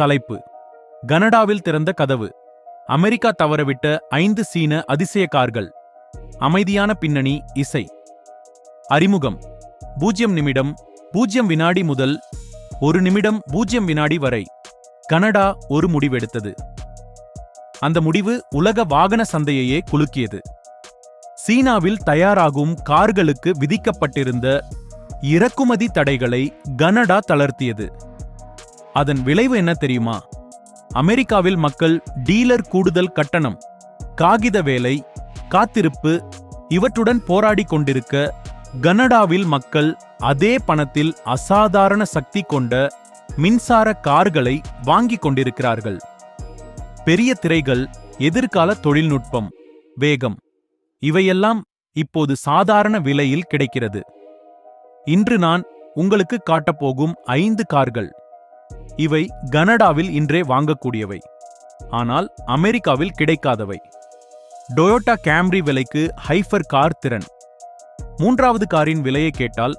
தலைப்பு. கனடாவில் திறந்த கதவு. அமெரிக்கா தவறவிட்ட ஐந்து சீன அதிசய கார்கள் அமைதியான பின்னணி இசை. அறிமுகம். பூஜ்யம் நிமிடம் பூஜ்யம் வினாடி முதல் ஒரு நிமிடம் பூஜ்யம் வினாடி வரை. கனடா ஒரு முடிவெடுத்தது. அந்த முடிவு உலக வாகன சந்தையையே குலுக்கியது. சீனாவில் தயாராகும் கார்களுக்கு விதிக்கப்பட்டிருந்த இறக்குமதி தடைகளை கனடா தளர்த்தியது. அதன் விளைவு என்ன தெரியுமா? அமெரிக்காவில் மக்கள் டீலர் கூடுதல் கட்டணம் காகித வேலை காத்திருப்பு இவற்றுடன் போராடி கொண்டிருக்க கனடாவில் மக்கள் அதே பணத்தில் அசாதாரண சக்தி கொண்ட மின்சார கார்களை வாங்கிக் கொண்டிருக்கிறார்கள். பெரிய திரைகள் எதிர்கால தொழில்நுட்பம் வேகம் இவையெல்லாம் இப்போது சாதாரண விலையில் கிடைக்கிறது. இன்று நான் உங்களுக்கு காட்டப்போகும் ஐந்து கார்கள். இவை கனடாவில் இன்றே வாங்கக்கூடியவை. ஆனால் அமெரிக்காவில் கிடைக்காதவை. டொயோட்டா கேம்ரி விலைக்கு ஹைஃபர் கார் திறன். மூன்றாவது காரின் விலையை கேட்டால்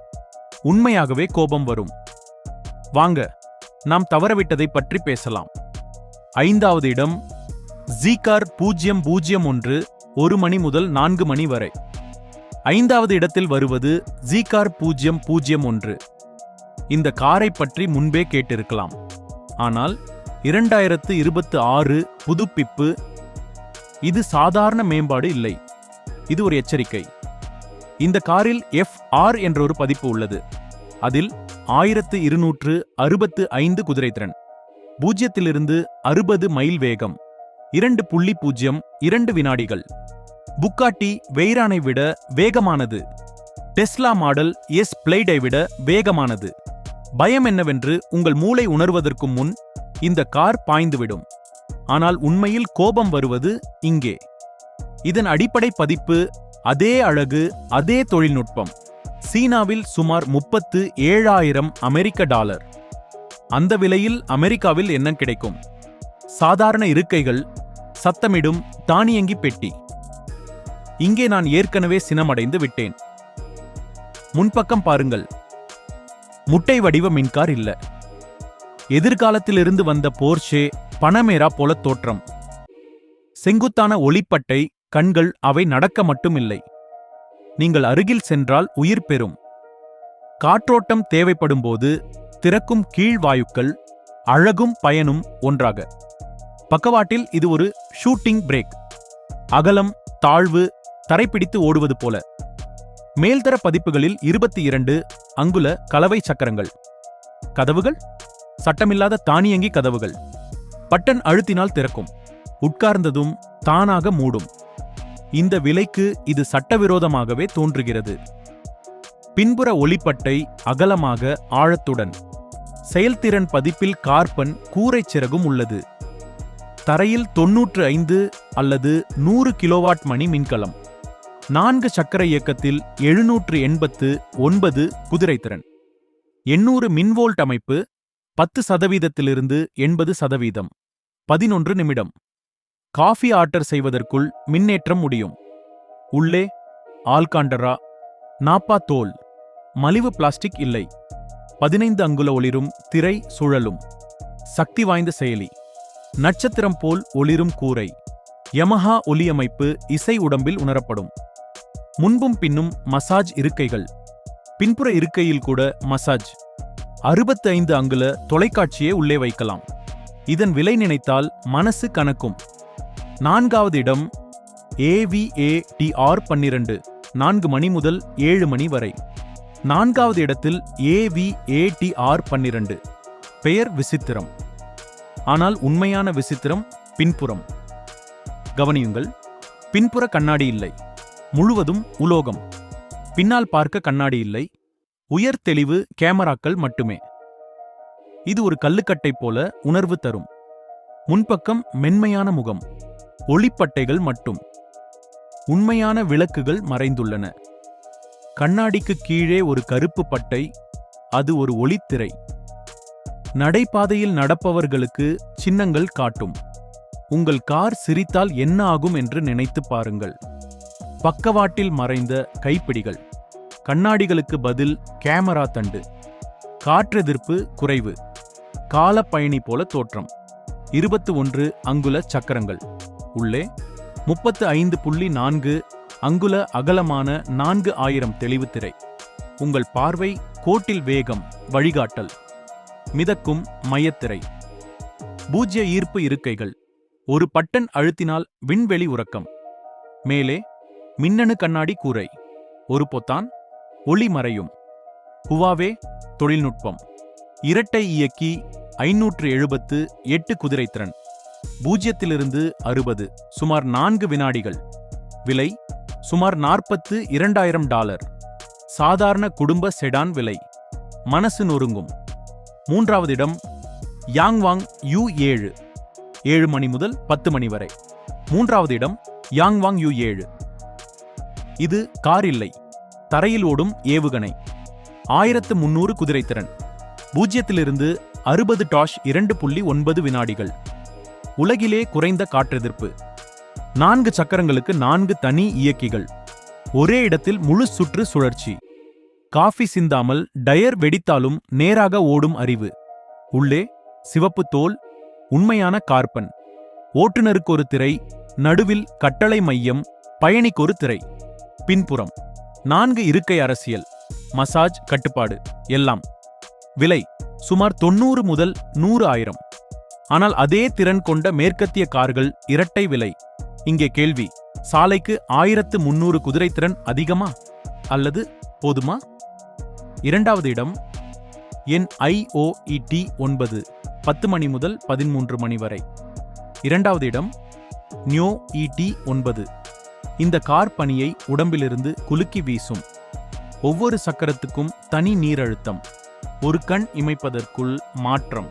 உண்மையாகவே கோபம் வரும். வாங்க நாம் தவறவிட்டதை பற்றி பேசலாம். ஐந்தாவது இடம் ஜீகார் பூஜ்ஜியம் பூஜ்ஜியம் ஒன்று ஒரு மணி முதல் நான்கு மணி வரை. ஐந்தாவது இடத்தில் வருவது ஜீகார் பூஜ்ஜியம் பூஜ்ஜியம் ஒன்று. இந்த காரை பற்றி முன்பே கேட்டிருக்கலாம். ஆனால் இரண்டாயிரத்து இருபத்து ஆறு புதுப்பிப்பு இது சாதாரண மேம்பாடு இல்லை. இது ஒரு எச்சரிக்கை. இந்த காரில் எஃப் ஆர் என்ற ஒரு பதிப்பு உள்ளது. அதில் ஆயிரத்து இருநூற்று அறுபத்து ஐந்து குதிரைத்திறன் பூஜ்யத்திலிருந்து அறுபது மைல் வேகம் இரண்டு புள்ளி பூஜ்ஜியம் இரண்டு வினாடிகள். புக்காட்டி வெய்ரானை விட வேகமானது. டெஸ்லா மாடல் எஸ் பிளைடை விட வேகமானது. பயம் என்னவென்று உங்கள் மூளை உணர்வதற்கு முன் இந்த கார் பாய்ந்துவிடும். ஆனால் உண்மையில் கோபம் வருவது இங்கே. இதன் அடிப்படை பதிப்பு அதே அழகு அதே தொழில்நுட்பம். சீனாவில் சுமார் முப்பத்து ஏழாயிரம் அமெரிக்க டாலர். அந்த விலையில் அமெரிக்காவில் என்ன கிடைக்கும்? சாதாரண இருக்கைகள் சத்தமிடும் தானியங்கி பெட்டி. இங்கே நான் ஏற்கனவே சினமடைந்து விட்டேன். முன்பக்கம் பாருங்கள். முட்டை வடிவ மின்கார் இல்ல. எதிர்காலத்திலிருந்து வந்த போர்ஷே பனமேரா போல தோற்றம். செங்குத்தான ஒளிப்பட்டை கண்கள் அவை நடக்க மட்டுமில்லை நீங்கள் அருகில் சென்றால் உயிர் பெறும். காற்றோட்டம் தேவைப்படும்போது திறக்கும் கீழ்வாயுக்கள் அழகும் பயனும் ஒன்றாக. பக்கவாட்டில் இது ஒரு ஷூட்டிங் பிரேக். அகலம் தாழ்வு தரைப்பிடித்து ஓடுவது போல. மேல்தர பதிப்புகளில் இருபத்தி இரண்டு அங்குல கலவை சக்கரங்கள். கதவுகள்? சட்டமில்லாத தானியங்கி கதவுகள். பட்டன் அழுத்தினால் திறக்கும். உட்கார்ந்ததும் தானாக மூடும். இந்த விலைக்கு இது சட்டவிரோதமாகவே தோன்றுகிறது. பின்புற ஒளிப்பட்டை அகலமாக ஆழத்துடன். செயல்திறன் பதிப்பில் கார்பன் கூரைச் சிறகும் உள்ளது. தரையில் தொன்னூற்று ஐந்து அல்லது நூறு கிலோவாட் மணி மின்கலம். நான்கு சக்கர இயக்கத்தில் எழுநூற்று எண்பத்து ஒன்பது குதிரைத்திறன் எண்ணூறு மின்வோல்ட் அமைப்பு பத்து சதவீதத்திலிருந்து எண்பது சதவீதம். பதினொன்று நிமிடம். காஃபி ஆர்டர் செய்வதற்குள் மின்னேற்றம் முடியும். உள்ளே ஆல்காண்டரா நாப்பா தோல். மலிவு பிளாஸ்டிக் இல்லை. பதினைந்து அங்குல ஒளிரும் திரை சுழலும். சக்தி வாய்ந்த செயலி. நட்சத்திரம் போல் ஒளிரும் கூரை. யமஹா ஒலியமைப்பு இசை உடம்பில் உணரப்படும். முன்பும் பின்னும் மசாஜ் இருக்கைகள். பின்புற இருக்கையில் கூட மசாஜ். அறுபத்து ஐந்து அங்குல தொலைக்காட்சியை உள்ளே வைக்கலாம். இதன் விலை நினைத்தால் மனசு கணக்கும். நான்காவது இடம் ஏவிஏடிஆர் டி ஆர் பன்னிரண்டு நான்கு மணி முதல் ஏழு மணி வரை. நான்காவது இடத்தில் ஏவிஏடிஆர் ஆர் பன்னிரண்டு பெயர் விசித்திரம். ஆனால் உண்மையான விசித்திரம் பின்புறம். கவனியுங்கள் பின்புற கண்ணாடி இல்லை. முழுவதும் உலோகம். பின்னால் பார்க்க கண்ணாடி இல்லை. உயர் தெளிவு கேமராக்கள் மட்டுமே. இது ஒரு கல்லுக்கட்டை போல உணர்வு தரும். முன்பக்கம் மென்மையான முகம். ஒளிப்பட்டைகள் மட்டும். உண்மையான விளக்குகள் மறைந்துள்ளன. கண்ணாடிக்கு கீழே ஒரு கருப்பு பட்டை. அது ஒரு ஒளித்திரை. நடைபாதையில் நடப்பவர்களுக்கு சின்னங்கள் காட்டும். உங்கள் கார் சிரித்தால் என்ன ஆகும் என்று நினைத்து பாருங்கள். பக்கவாட்டில் மறைந்த கைப்பிடிகள். கண்ணாடிகளுக்கு பதில் கேமரா தண்டு. காற்றெதிர்ப்பு குறைவு. காலப்பயணி போல தோற்றம். இருபத்து ஒன்று அங்குல சக்கரங்கள். உள்ளே முப்பத்து ஐந்து புள்ளி நான்கு அங்குல அகலமான நான்கு ஆயிரம் தெளிவு திரை. உங்கள் பார்வை கோட்டில் வேகம் வழிகாட்டல். மிதக்கும் மையத்திரை. பூஜ்ய ஈர்ப்பு இருக்கைகள். ஒரு பட்டன் அழுத்தினால் விண்வெளி உறக்கம். மேலே மின்னணு கண்ணாடி கூரை. ஒரு பொத்தான் ஒளி மறையும். ஹுவாவே தொழில்நுட்பம். இரட்டை இயக்கி ஐநூற்று எழுபத்து எட்டு குதிரைத்திறன் பூஜ்யத்திலிருந்து அறுபது சுமார் நான்கு வினாடிகள். விலை சுமார் நாற்பத்து இரண்டாயிரம் டாலர். சாதாரண குடும்ப செடான் விலை. மனசு நொறுங்கும். மூன்றாவது இடம் யாங்வாங் யூ ஏழு. ஏழு மணி முதல் பத்து மணி வரை. மூன்றாவது இடம் யாங்வாங் யூ ஏழு. இது கார் இல்லை தரையில் ஓடும் ஏவுகணை. ஆயிரத்து முன்னூறு குதிரைத்திறன். பூஜ்யத்திலிருந்து அறுபது டாஷ் இரண்டு புள்ளி ஒன்பது வினாடிகள். உலகிலே குறைந்த காற்றெதிர்ப்பு. நான்கு சக்கரங்களுக்கு நான்கு தனி இயக்கிகள். ஒரே இடத்தில் முழு சுற்று சுழற்சி. காஃபி சிந்தாமல் டயர் வெடித்தாலும் நேராக ஓடும் அறிவு. உள்ளே சிவப்பு தோல் உண்மையான கார்பன். ஓட்டுநருக்கு ஒரு திரை நடுவில் கட்டளை மையம் பயணிக்கு ஒரு திரை. பின்புறம். நான்கு இருக்கை அரசியல். மசாஜ் கட்டுப்பாடு எல்லாம். விலை சுமார் தொண்ணூறு முதல் நூறு ஆயிரம். ஆனால் அதே திறன் கொண்ட மேற்கத்திய கார்கள் இரட்டை விலை. இங்கே கேள்வி சாலைக்கு ஆயிரத்து முன்னூறு குதிரைத்திறன் அதிகமா? அல்லது போதுமா? இரண்டாவது இடம் என் ஐஓஇடி ஒன்பது பத்து மணி முதல் பதிமூன்று மணி வரை. இரண்டாவது இடம் நியோ இடி ஒன்பது. இந்த கார் பனியை உடம்பிலிருந்து குலுக்கி வீசும். ஒவ்வொரு சக்கரத்துக்கும் தனி நீரழுத்தம். ஒரு கண் இமைப்பதற்குள் மாற்றம்.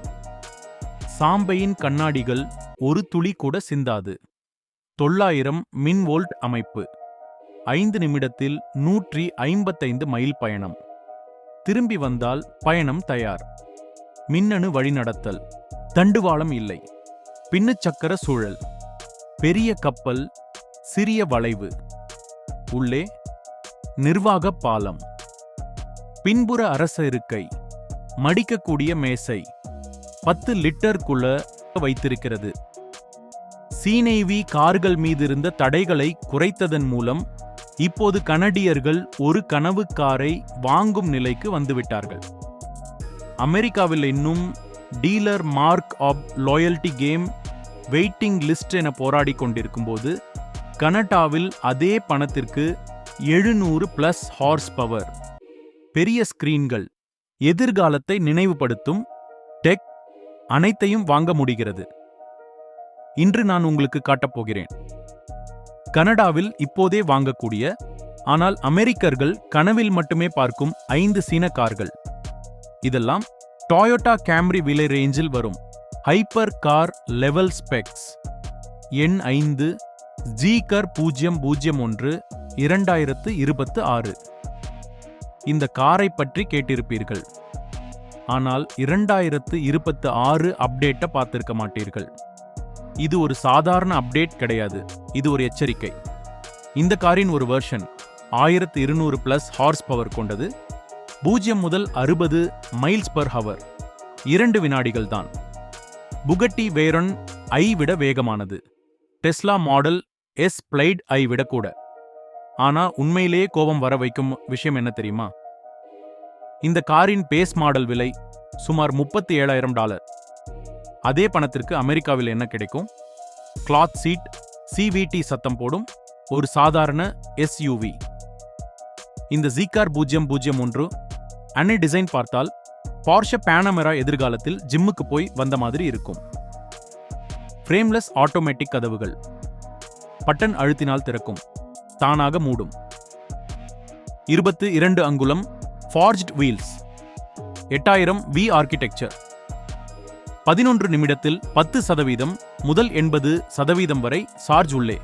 சாம்பையின் கண்ணாடிகள் ஒரு துளி கூட சிந்தாது. தொள்ளாயிரம் மின் வோல்ட் அமைப்பு. ஐந்து நிமிடத்தில் நூற்றி ஐம்பத்தைந்து மைல் பயணம். திரும்பி வந்தால் பயணம் தயார். மின்னணு வழிநடத்தல். தண்டுவாளம் இல்லை. பின்னுச்சக்கர சூழல். பெரிய கப்பல் சிறிய வளைவு. உள்ளே நிர்வாக பாலம். பின்புற அரச இருக்கை. மடிக்கக்கூடிய மேசை. பத்து லிட்டருக்குள்ள வைத்திருக்கிறது. சீனைவி கார்கள் மீது இருந்த தடைகளை குறைத்ததன் மூலம் இப்போது கனடியர்கள் ஒரு கனவு காரை வாங்கும் நிலைக்கு வந்துவிட்டார்கள். அமெரிக்காவில் இன்னும் dealer mark up loyalty game waiting list என போராடி கொண்டிருக்கும்போது கனடாவில் அதே பணத்திற்கு எழுநூறு பிளஸ் ஹார்ஸ் பவர் பெரிய ஸ்கிரீன்கள் எதிர்காலத்தை நினைவுபடுத்தும் டெக் அனைத்தையும் வாங்க முடிகிறது. இன்று நான் உங்களுக்கு காட்டப் போகிறேன். கனடாவில் இப்போதே வாங்கக்கூடிய ஆனால் அமெரிக்கர்கள் கனவில் மட்டுமே பார்க்கும் ஐந்து சீன கார்கள். இதெல்லாம் டொயோட்டா கேம்ரி விலை ரேஞ்சில் வரும். ஹைப்பர் கார் லெவல் ஸ்பெக்ஸ் எண் ஐந்து ஜீகர் பூஜ்ஜியம் பூஜ்ஜியம் ஒன்று இரண்டாயிரத்து இருபத்து ஆறு. இந்த காரை பற்றி கேட்டிருப்பீர்கள். ஆனால் இரண்டாயிரத்து இருபத்து ஆறு அப்டேட்டை பார்த்திருக்க மாட்டீர்கள். இது ஒரு சாதாரண அப்டேட் கிடையாது. இது ஒரு எச்சரிக்கை. இந்த காரின் ஒரு வெர்ஷன் ஆயிரத்து இருநூறு பிளஸ் ஹார்ஸ் பவர் கொண்டது. பூஜ்ஜியம் முதல் அறுபது மைல்ஸ் பர் ஹவர் இரண்டு வினாடிகள் தான். புகட்டி வேரன் ஐ விட வேகமானது. டெஸ்லா மாடல் எஸ் பிளைட் ஐ விடக்கூட. ஆனா உண்மையிலேயே கோபம் வர வைக்கும் விஷயம் என்ன தெரியுமா? இந்த காரின் பேஸ் மாடல் விலை சுமார் முப்பத்தி ஏழாயிரம் டாலர். அதே பணத்திற்கு அமெரிக்காவில் என்ன கிடைக்கும்? கிளாத் சீட் சிவிடி சத்தம் போடும் ஒரு சாதாரண எஸ்யூவி இந்த ஜிகார் பூஜ்ஜியம் பூஜ்ஜியம் ஒன்று அன்னை டிசைன் பார்த்தால் பார்ஷ பேனமெரா எதிர்காலத்தில் ஜிம்முக்கு போய் வந்த மாதிரி இருக்கும். ஃப்ரேம்லெஸ் ஆட்டோமேட்டிக் கதவுகள். பட்டன் அழுத்தினால் திறக்கும். தானாக மூடும். இருபத்து இரண்டு அங்குலம் ஃபார்ஜ்ட் வீல்ஸ் எட்டாயிரம் வி ஆர்கிடெக்சர் பதினொன்று நிமிடத்தில் பத்து சதவீதம் முதல் எண்பது சதவீதம் வரை சார்ஜ் உள்ளே.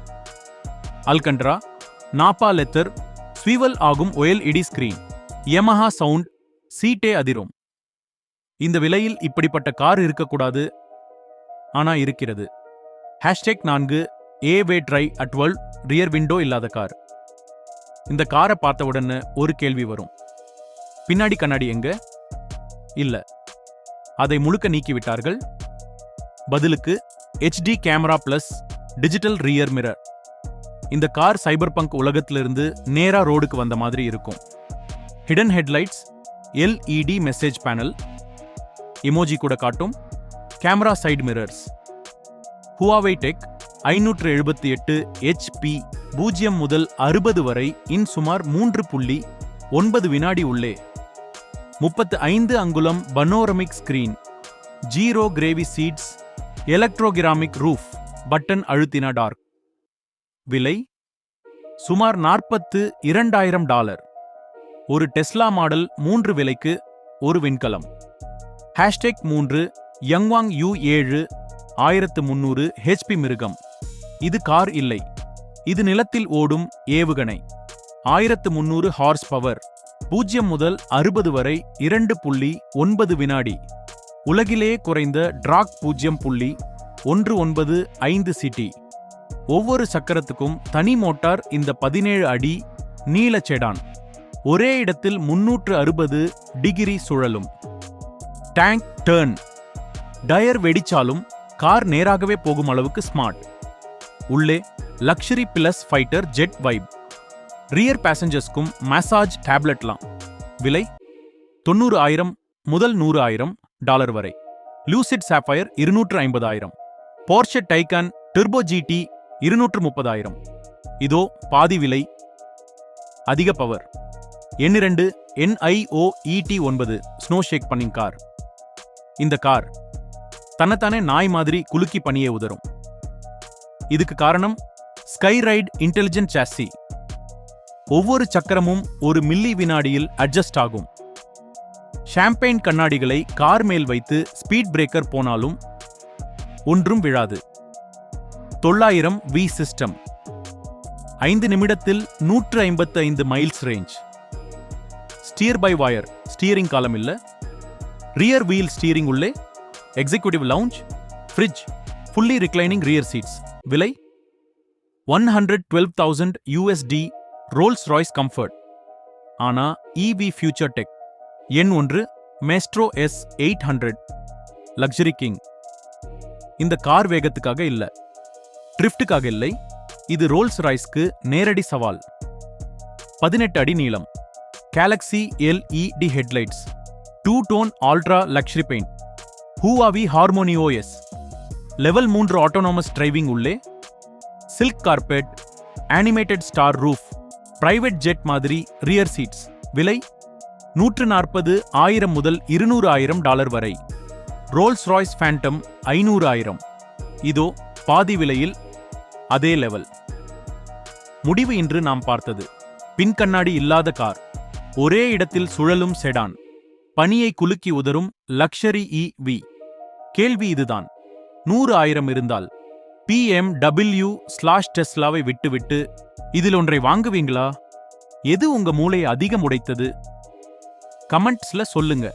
அல்கண்ட்ரா நாப்பா லெத்தர் ஸ்வீவல் ஆகும் ஒயல் இடி ஸ்கிரீன். யமஹா சவுண்ட் சீட்டே அதிரும். இந்த விலையில் இப்படிப்பட்ட கார் இருக்கக்கூடாது. ஆனா இருக்கிறது. ஹேஷ்டேக் நான்கு ஏ வே try at twelve rear window இல்லாத கார் இந்த காரை பார்த்த உடனே ஒரு கேள்வி வரும். பின்னாடி கண்ணாடி எங்க? இல்லை. அதை முழுக்க நீக்கிவிட்டார்கள்? பதிலுக்கு HD camera plus digital rear mirror இந்த கார் சைபர் பங்க் உலகத்திலிருந்து நேரா ரோடுக்கு வந்த மாதிரி இருக்கும். Hidden headlights LED message panel emoji கூட காட்டும். Camera side mirrors Huawei tech ஐநூற்று எழுபத்தி எட்டு ஹெச்பி பூஜ்ஜியம் முதல் அறுபது வரை இன் சுமார் மூன்று புள்ளி ஒன்பது வினாடி உள்ளே. முப்பத்து ஐந்து அங்குலம் panoramic screen. Zero gravity seats. Electrochromic roof. Button அழுத்தின dark. விலை? சுமார் நாற்பத்து இரண்டாயிரம் டாலர். ஒரு டெஸ்லா மாடல் மூன்று விலைக்கு ஒரு விண்கலம். ஹேஷ்டேக் மூன்று யங்வாங் யூ ஏழு ஆயிரத்து முன்னூறு ஹெச்பி மிருகம். இது கார் இல்லை. இது நிலத்தில் ஓடும் ஏவுகணை. ஆயிரத்து முன்னூறு ஹார்ஸ் பவர் பூஜ்ஜியம் முதல் அறுபது வரை இரண்டு புள்ளி ஒன்பது வினாடி. உலகிலே குறைந்த டிராக் பூஜ்ஜியம் புள்ளி ஒன்று ஒன்பது ஐந்து சிட்டி ஒவ்வொரு சக்கரத்துக்கும் தனி மோட்டார் இந்த பதினேழு அடி நீல செடான். ஒரே இடத்தில் முன்னூற்று அறுபது டிகிரி சுழலும். டேங்க் டேர்ன் டயர் வெடிச்சாலும் கார் நேராகவே போகும் அளவுக்கு ஸ்மார்ட் உள்ளே luxury plus fighter jet vibe rear பேசஞ்சர்ஸ்க்கும் massage டேப்லெட்லாம் விலை தொண்ணூறு ஆயிரம் முதல் நூறு ஆயிரம் டாலர் வரை. லூசிட் சாஃபயர் இருநூற்று ஐம்பதாயிரம். போர்ஷே டைகான் டெர்போ ஜிடி இருநூற்று முப்பதாயிரம். இதோ பாதி விலை. அதிக பவர் எண்ணிரண்டு என்ஐஓஇடி ஒன்பது ஸ்னோ ஷேக் பண்ணிங் கார். இந்த கார் தன்னைத்தானே நாய் மாதிரி குலுக்கி பணியே உதரும். இதுக்கு காரணம் ஸ்கை ரைட் இன்டெலிஜென்ட் சாசி ஒவ்வொரு சக்கரமும் ஒரு மில்லி வினாடியில் அட்ஜஸ்ட் ஆகும். ஷாம்பெயின் கண்ணாடிகளை கார் மேல் வைத்து ஸ்பீட் பிரேக்கர் போனாலும் ஒன்றும் விழாது. தொள்ளாயிரம் வி சிஸ்டம் ஐந்து நிமிடத்தில் நூற்று ஐம்பத்து ஐந்து miles range steer by wire steering column இல்ல. ரியர் வீல் ஸ்டீரிங் உள்ளே. Executive lounge fridge fully reclining rear seats விலை? One hundred twelve thousand USD Rolls Royce comfort ஆனா இவி ஃபியூச்சர் டெக் எண் ஒன்று Maextro S eight hundred luxury king இந்த car வேகத்துக்காக இல்லை. ட்ரிஃப்ட்டுக்காக இல்லை. இது ரோல்ஸ் ராய்ஸ்க்கு நேரடி சவால். பதினெட்டு அடி நீளம். Galaxy LED headlights two tone ultra luxury paint Huawei Harmony OS level மூன்று ஆட்டோனாமஸ் டிரைவிங் உள்ளே silk carpet animated star roof private jet மாதிரி ரியர் சீட்ஸ் விலை நூற்று நாற்பது ஆயிரம் முதல் இருநூறு ஆயிரம் டாலர் வரை. ரோல்ஸ் ராய்ஸ் ஃபேண்டம் ஐநூறு ஆயிரம். இதோ பாதி விலையில் அதே லெவல் முடிவு இன்று நாம் பார்த்தது. பின் கண்ணாடி இல்லாத கார். ஒரே இடத்தில் சுழலும் செடான் பனியை குலுக்கி உதரும் லக்ஷரி இ வி கேள்வி இதுதான். நூறு ஆயிரம் இருந்தால் பிஎம் டபிள்யூ ஸ்லாஷ் டெஸ்லாவை விட்டுவிட்டு இதில் ஒன்றை வாங்குவீங்களா? எது உங்க மூளையை அதிகம் உடைத்தது? கமெண்ட்ஸ்ல சொல்லுங்க.